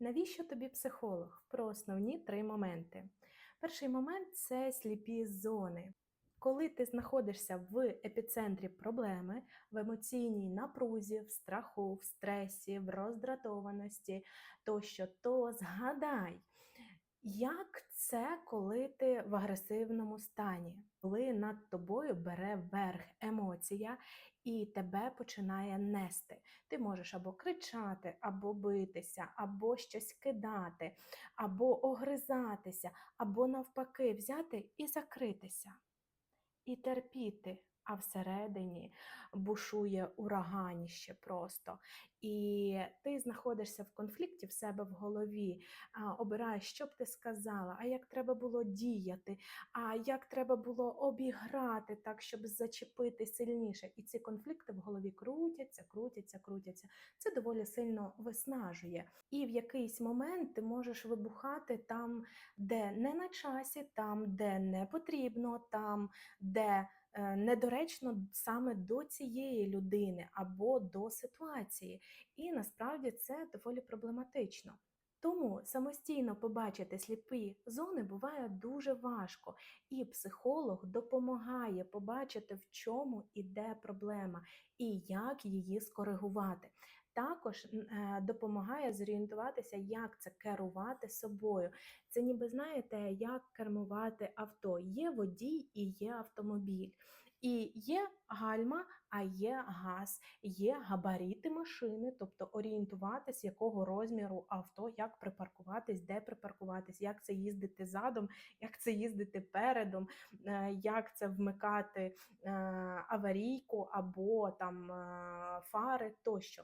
Навіщо тобі психолог? Про основні три моменти. Перший момент це сліпі зони. Коли ти знаходишся в епіцентрі проблеми, в емоційній напрузі, в страху, в стресі, в роздратованості тощо, то згадай, як це, коли ти в агресивному стані, коли над тобою бере верх емоція і тебе починає нести. Ти можеш або кричати, або битися, або щось кидати, або огризатися, або навпаки взяти і закритися і терпіти. А всередині бушує ураганіще просто. І ти знаходишся в конфлікті в себе в голові, обираєш, що б ти сказала, а як треба було діяти, а як треба було обіграти так, щоб зачепити сильніше. І ці конфлікти в голові крутяться, крутяться, крутяться. Це доволі сильно виснажує. І в якийсь момент ти можеш вибухати там, де не на часі, там, де не потрібно, там, де недоречно саме до цієї людини або до ситуації. І насправді це доволі проблематично. Тому самостійно побачити сліпі зони буває дуже важко, і психолог допомагає побачити, в чому іде проблема і як її скоригувати. Також е, допомагає зорієнтуватися, як це керувати собою. Це ніби знаєте, як кермувати авто. Є водій і є автомобіль. І є гальма, а є газ, є габаріти машини, тобто орієнтуватись, якого розміру авто, як припаркуватись, де припаркуватись, як це їздити задом, як це їздити передом, е, як це вмикати е, аварійку або там е, фари тощо.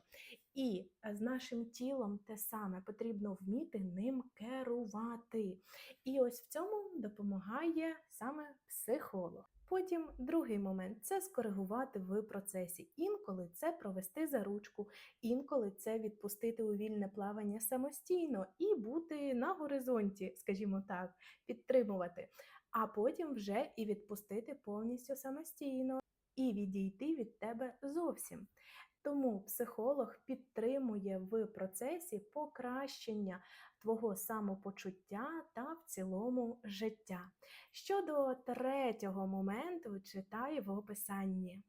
І з нашим тілом те саме потрібно вміти ним керувати. І ось в цьому допомагає саме психолог. Потім другий момент це скоригувати в процесі. Інколи це провести за ручку, інколи це відпустити у вільне плавання самостійно і бути на горизонті, скажімо так, підтримувати, а потім вже і відпустити повністю самостійно і відійти від тебе зовсім. Тому психолог підтримує в процесі покращення твого самопочуття та в цілому життя. Щодо третього моменту, читай в описанні.